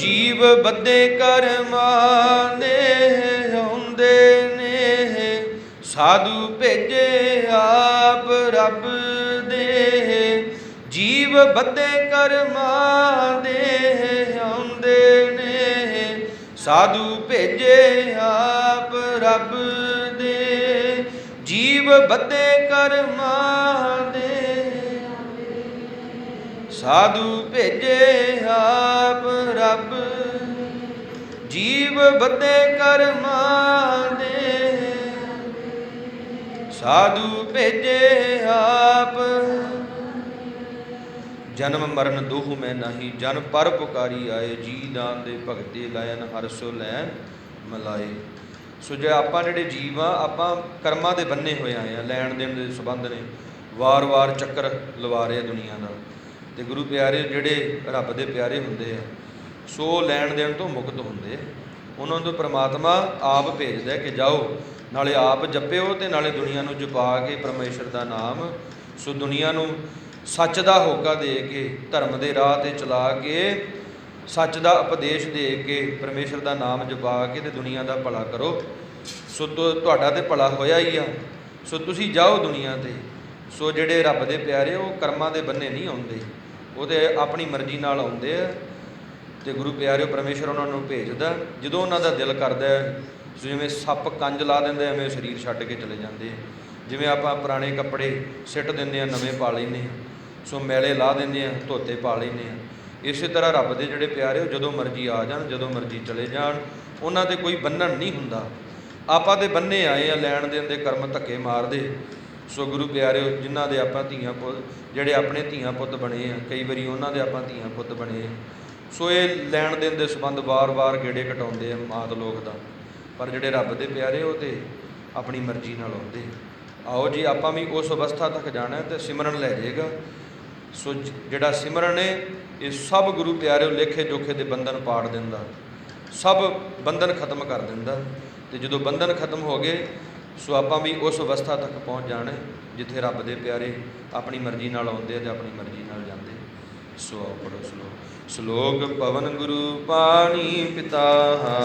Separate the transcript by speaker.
Speaker 1: ਜੀਵ ਬੱਦੇ ਕਰਮਾਂ ਨੇ ਹੁੰਦੇ ਨੇ। ਸਾਧੂ ਭੇਜੇ ਆਪ ਰੱਬ ਦੇ। ਜੀਵ ਬੱਦੇ ਕਰਮਾਂ ਦੇ ਹੁੰਦੇ ਨੇ। ਸਾਧੂ ਭੇਜੇ ਆਪ ਰੱਬ ਦੇ। ਜੀਵ ਬੱਦੇ ਕਰਮਾਂ ਦੇ ਸਾਧੂ ਭੇਜੇ ਆਪ ਰੱਬ। ਜੀਵ ਬੱਦੇ ਕਰਮਾਂ ਦੇ। ਸਾਧੂ ਭੇਜੇ ਆਪ। ਜਨਮ ਮਰਨ ਦੋਹ ਮੈਂ ਨਹੀਂ, ਜਨ ਪਰ ਪੁਕਾਰੀ ਆਏ, ਜੀ ਦਾਨ ਦੇ ਭਗਤੇ ਲਾਇਨ ਹਰਸੋ ਲੈਨ ਮਲਾਏ। ਸੋ ਜੇ ਆਪਾਂ ਜਿਹੜੇ ਜੀਵ ਆ, ਆਪਾਂ ਕਰਮਾਂ ਦੇ ਬੰਨੇ ਹੋਏ ਆਏ ਆ, ਲੈਣ ਦੇਣ ਦੇ ਸੰਬੰਧ ਨੇ, ਵਾਰ-ਵਾਰ ਚੱਕਰ ਲਵਾ ਰਹੇ ਆ ਦੁਨੀਆ ਦਾ ਤੇ ਗੁਰੂ ਪਿਆਰੇ ਜਿਹੜੇ ਰੱਬ ਦੇ ਪਿਆਰੇ ਹੁੰਦੇ ਆ, ਸੋ ਲੈਣ ਦੇਣ ਤੋਂ ਮੁਕਤ ਹੁੰਦੇ ਆ। ਉਹਨਾਂ ਨੂੰ ਪ੍ਰਮਾਤਮਾ ਆਪ ਭੇਜਦਾ ਕਿ ਜਾਓ, ਨਾਲੇ ਆਪ ਜਪਿਓ ਤੇ ਨਾਲੇ ਦੁਨੀਆ ਨੂੰ ਜਪਾ ਕੇ ਪਰਮੇਸ਼ਰ ਦਾ ਨਾਮ, ਸੋ ਦੁਨੀਆ ਨੂੰ ਸੱਚ ਦਾ ਹੋਕਾ ਦੇ ਕੇ, ਧਰਮ ਦੇ ਰਾਹ ਤੇ ਚਲਾ ਕੇ, ਸੱਚ ਦਾ ਉਪਦੇਸ਼ ਦੇ ਕੇ ਪਰਮੇਸ਼ਰ ਦਾ ਨਾਮ ਜਪਾ ਕੇ ਤੇ ਦੁਨੀਆ ਦਾ ਭਲਾ ਕਰੋ। ਸੋ ਤੁ- ਤੁਹਾਡਾ ਤੇ ਭਲਾ ਹੋਇਆ ਹੀ ਆ। ਸੋ ਤੁਸੀਂ ਜਾਓ ਦੁਨੀਆ ਤੇ। ਸੋ ਜਿਹੜੇ ਰੱਬ ਦੇ ਪਿਆਰੇ, ਉਹ ਕਰਮਾਂ ਦੇ ਬੰਨੇ ਨਹੀਂ ਆਉਂਦੇ। ਉਹਦੇ ਆਪਣੀ ਮਰਜ਼ੀ ਨਾਲ ਆਉਂਦੇ ਆ। ਤੇ ਗੁਰੂ ਪਿਆਰਿਓ, ਪਰਮੇਸ਼ਰ ਉਹਨਾਂ ਨੂੰ ਭੇਜਦਾ। ਜਦੋਂ ਉਹਨਾਂ ਦਾ ਦਿਲ ਕਰਦਾ ਸੋ ਜਿਵੇਂ ਸੱਪ ਕੰਜ ਲਾ ਦਿੰਦੇ ਐਵੇਂ ਉਹ ਸਰੀਰ ਛੱਡ ਕੇ ਚਲੇ ਜਾਂਦੇ ਜਿਵੇਂ ਆਪਾਂ ਪੁਰਾਣੇ ਕੱਪੜੇ ਸਿੱਟ ਦਿੰਦੇ ਆ ਨਵੇਂ ਪਾ ਲੈਂਦੇ ਆ ਸੋ ਮੈਲੇ ਲਾ ਦਿੰਦੇ ਆ ਧੋਤੇ ਪਾ ਲੈਂਦੇ ਆ ਇਸੇ ਤਰ੍ਹਾਂ ਰੱਬ ਦੇ ਜਿਹੜੇ ਪਿਆਰੇ, ਉਹ ਜਦੋਂ ਮਰਜ਼ੀ ਆ ਜਾਣ, ਜਦੋਂ ਮਰਜ਼ੀ ਚਲੇ ਜਾਣ। ਉਹਨਾਂ ਤੇ ਕੋਈ ਬੰਨਣ ਨਹੀਂ ਹੁੰਦਾ। ਆਪਾਂ ਤੇ ਬੰਨੇ ਆਏ ਆ, ਲੈਣ ਦੇਣ ਦੇ ਕਰਮ ਧੱਕੇ ਮਾਰਦੇ। ਸੋ ਗੁਰੂ ਪਿਆਰਿਓ, ਜਿਨ੍ਹਾਂ ਦੇ ਆਪਾਂ ਧੀਆਂ ਪੁੱਤ, ਜਿਹੜੇ ਆਪਣੇ ਧੀਆਂ ਪੁੱਤ ਬਣੇ ਆ, ਕਈ ਵਾਰੀ ਉਹਨਾਂ ਦੇ ਆਪਾਂ ਧੀਆਂ ਪੁੱਤ ਬਣੇ ਆ। ਸੋ ਇਹ ਲੈਣ ਦੇਣ ਦੇ ਸੰਬੰਧ ਵਾਰ-ਵਾਰ ਗੇੜੇ ਕਟਾਉਂਦੇ ਆ ਮਾਤ ਲੋਕ ਦਾ। ਪਰ ਜਿਹੜੇ ਰੱਬ ਦੇ ਪਿਆਰੇ ਉਹ ਤੇ ਆਪਣੀ ਮਰਜ਼ੀ ਨਾਲ ਆਉਂਦੇ ਆਓ ਜੀ, ਆਪਾਂ ਵੀ ਉਸ ਅਵਸਥਾ ਤੱਕ ਜਾਣਾ ਹੈ ਤੇ ਸਿਮਰਨ ਲੈ ਜਾਏਗਾ। ਸੋ ਜਿਹੜਾ ਸਿਮਰਨ ਹੈ ਇਹ ਸਭ ਗੁਰੂ ਪਿਆਰਿਓ ਲੇਖੇ ਜੋਖੇ ਦੇ ਬੰਧਨ ਪਾੜ ਦਿੰਦਾ। ਸਭ ਬੰਧਨ ਖਤਮ ਕਰ ਦਿੰਦਾ। ਤੇ ਜਦੋਂ ਬੰਧਨ ਖਤਮ ਹੋ ਗਏ ਸੋ ਆਪਾਂ ਵੀ ਉਸ ਅਵਸਥਾ ਤੱਕ ਪਹੁੰਚ ਜਾਣਾ ਜਿੱਥੇ ਰੱਬ ਦੇ ਪਿਆਰੇ ਆਪਣੀ ਮਰਜ਼ੀ ਨਾਲ ਆਉਂਦੇ ਆ ਤੇ ਆਪਣੀ ਮਰਜ਼ੀ ਨਾਲ ਜਾਂਦੇ ਸੋ ਆਓ ਪੜੋ ਸ਼ਲੋਕ। ਸ਼ਲੋਕ, ਪਵਨ ਗੁਰੂ ਪਾਣੀ ਪਿਤਾ